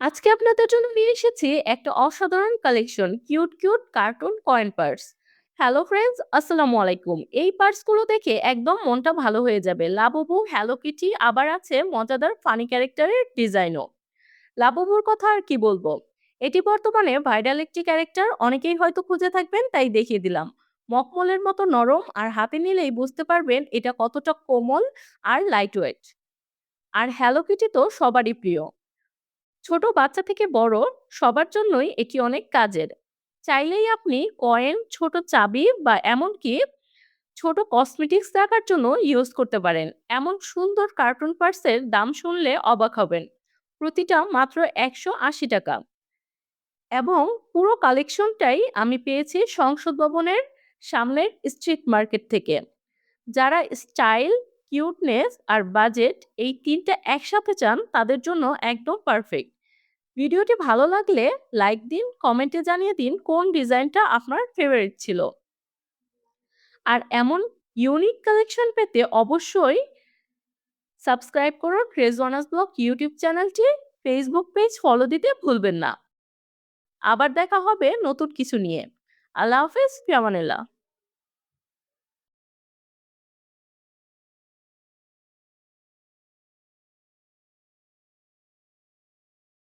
আজকে আপনাদের জন্য নিয়ে এসেছি একটা অসাধারণ collection cute cute cartoon coin purse hello friends আসসালামু আলাইকুম। এই পার্সগুলো দেখে একদম মনটা ভালো হয়ে যাবে। লাববু হ্যালো কিটি আবার আছে মজাদার ফানি ক্যারেক্টারের ডিজাইনও লাববুর কথা আর কি বলব? এটি বর্তমানে ভাইরাল একটি ক্যারেক্টার অনেকেই হয়তো খুঁজে থাকবেন, তাই দেখিয়ে দিলাম। মকমলের মতো নরম আর হাতে নিলেই বুঝতে পারবেন এটা কতটা কোমল আর লাইট ওয়েট আর হ্যালো কিটি তো সবারই প্রিয়। ছোট বাচ্চা থেকে বড় সবার জন্যই এটি অনেক কাজের। চাইলেই আপনি কয়েন, ছোট চাবি বা এমনকি ছোট কসমেটিক্স রাখার জন্য ইউজ করতে পারেন। এমন সুন্দর কার্টুন পার্সের দাম শুনলে অবাক হবেন। প্রতিটা মাত্র ৳১৮০ এবং পুরো কালেকশনটাই আমি পেয়েছি সংসদ ভবনের সামনের স্ট্রিট মার্কেট থেকে। যারা স্টাইল, কিউটনেস আর বাজেট এই ৩ টা একসাথে চান তাদের জন্য একদম পারফেক্ট। ভিডিওটি ভালো লাগলে লাইক দিন, কমেন্টে জানিয়ে দিন কোন ডিজাইনটা আপনার ফেভারিট ছিল। আর এমন ইউনিক কালেকশন পেতে অবশ্যই সাবস্ক্রাইব করুন রেজওয়ানাস ব্লগ ইউটিউব চ্যানেলটি, ফেসবুক পেজ ফলো দিতে ভুলবেন না। আবার দেখা হবে নতুন কিছু নিয়ে। আল্লাহ হাফেজ, ফি আমানিল্লাহ।